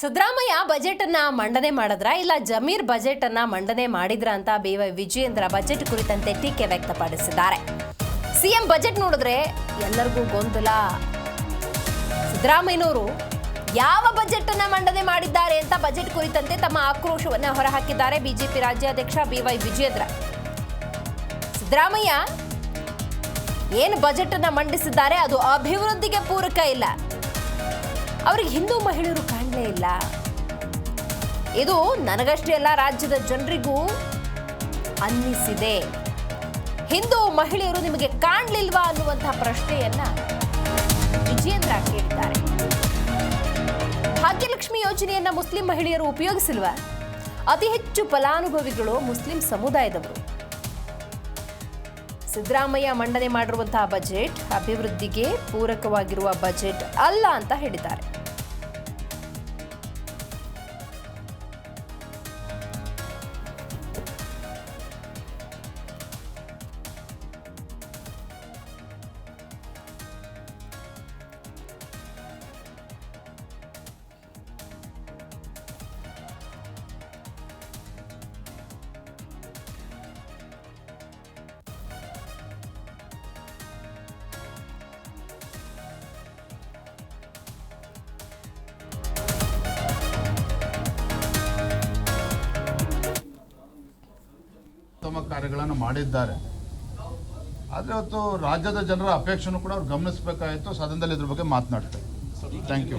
Siddaramaiah budget ಅನ್ನ ಮಂಡನೆ ಮಾಡಿದ್ರ ಇಲ್ಲ ಜಮೀರ್ ಬಜೆಟ್ ಅನ್ನ ಮಂಡನೆ ಮಾಡಿದ್ರ ಅಂತ ಬಿ ವೈ ವಿಜಯೇಂದ್ರ ಬಜೆಟ್ ಕುರಿತಂತೆ ಟೀಕೆ ವ್ಯಕ್ತಪಡಿಸಿದ್ದಾರೆ. ಸಿಎಂ ಬಜೆಟ್ ನೋಡಿದ್ರೆ ಎಲ್ಲರಿಗೂ ಗೊಂದಲ. ಸಿದ್ದರಾಮಯ್ಯನವರು ಯಾವ ಬಜೆಟ್ ಅನ್ನ ಮಂಡನೆ ಮಾಡಿದ್ದಾರೆ ಅಂತ ಬಜೆಟ್ ಕುರಿತಂತೆ ತಮ್ಮ ಆಕ್ರೋಶವನ್ನ ಹೊರಹಾಕಿದ್ದಾರೆ ಬಿಜೆಪಿ ರಾಜ್ಯಾಧ್ಯಕ್ಷ ಬಿ ವೈ ವಿಜಯೇಂದ್ರ. ಸಿದ್ದರಾಮಯ್ಯ ಏನು ಬಜೆಟ್ ಅನ್ನ ಮಂಡಿಸಿದ್ದಾರೆ ಅದು ಅಭಿವೃದ್ಧಿಗೆ ಪೂರಕ ಇಲ್ಲ. ಅವ್ರಿಗೆ ಹಿಂದೂ ಮಹಿಳೆಯರು ಕಾಣಲೇ ಇಲ್ಲ. ಇದು ನನಗಷ್ಟೇ ಅಲ್ಲ, ರಾಜ್ಯದ ಜನರಿಗೂ ಅನ್ನಿಸಿದೆ. ಹಿಂದೂ ಮಹಿಳೆಯರು ನಿಮಗೆ ಕಾಣಲಿಲ್ವಾ ಅನ್ನುವಂತಹ ಪ್ರಶ್ನೆಯನ್ನ ವಿಜಯೇಂದ್ರ ಕೇಳಿದ್ದಾರೆ ಭಾಗ್ಯಲಕ್ಷ್ಮಿ ಯೋಜನೆಯನ್ನ ಮುಸ್ಲಿಂ ಮಹಿಳೆಯರು ಉಪಯೋಗಿಸಿಲ್ವಾ? ಅತಿ ಹೆಚ್ಚು ಫಲಾನುಭವಿಗಳು ಮುಸ್ಲಿಂ ಸಮುದಾಯದವರು. ಸಿದ್ದರಾಮಯ್ಯ ಮಂಡನೆ ಮಾಡಿರುವಂತಹ ಬಜೆಟ್ ಅಭಿವೃದ್ಧಿಗೆ ಪೂರಕವಾಗಿರುವ ಬಜೆಟ್ ಅಲ್ಲ ಅಂತ ಹೇಳಿದ್ದಾರೆ. ಉತ್ತಮ ಕಾರ್ಯಗಳನ್ನು ಮಾಡಿದ್ದಾರೆ. ಆದರೆ ಇವತ್ತು ರಾಜ್ಯದ ಜನರ ಅಪೇಕ್ಷೆನೂ ಕೂಡ ಅವ್ರು ಗಮನಿಸಬೇಕಾಯಿತು ಸದನದಲ್ಲಿ ಇದ್ರ ಬಗ್ಗೆ ಮಾತನಾಡ್ತಾರೆ. Thank you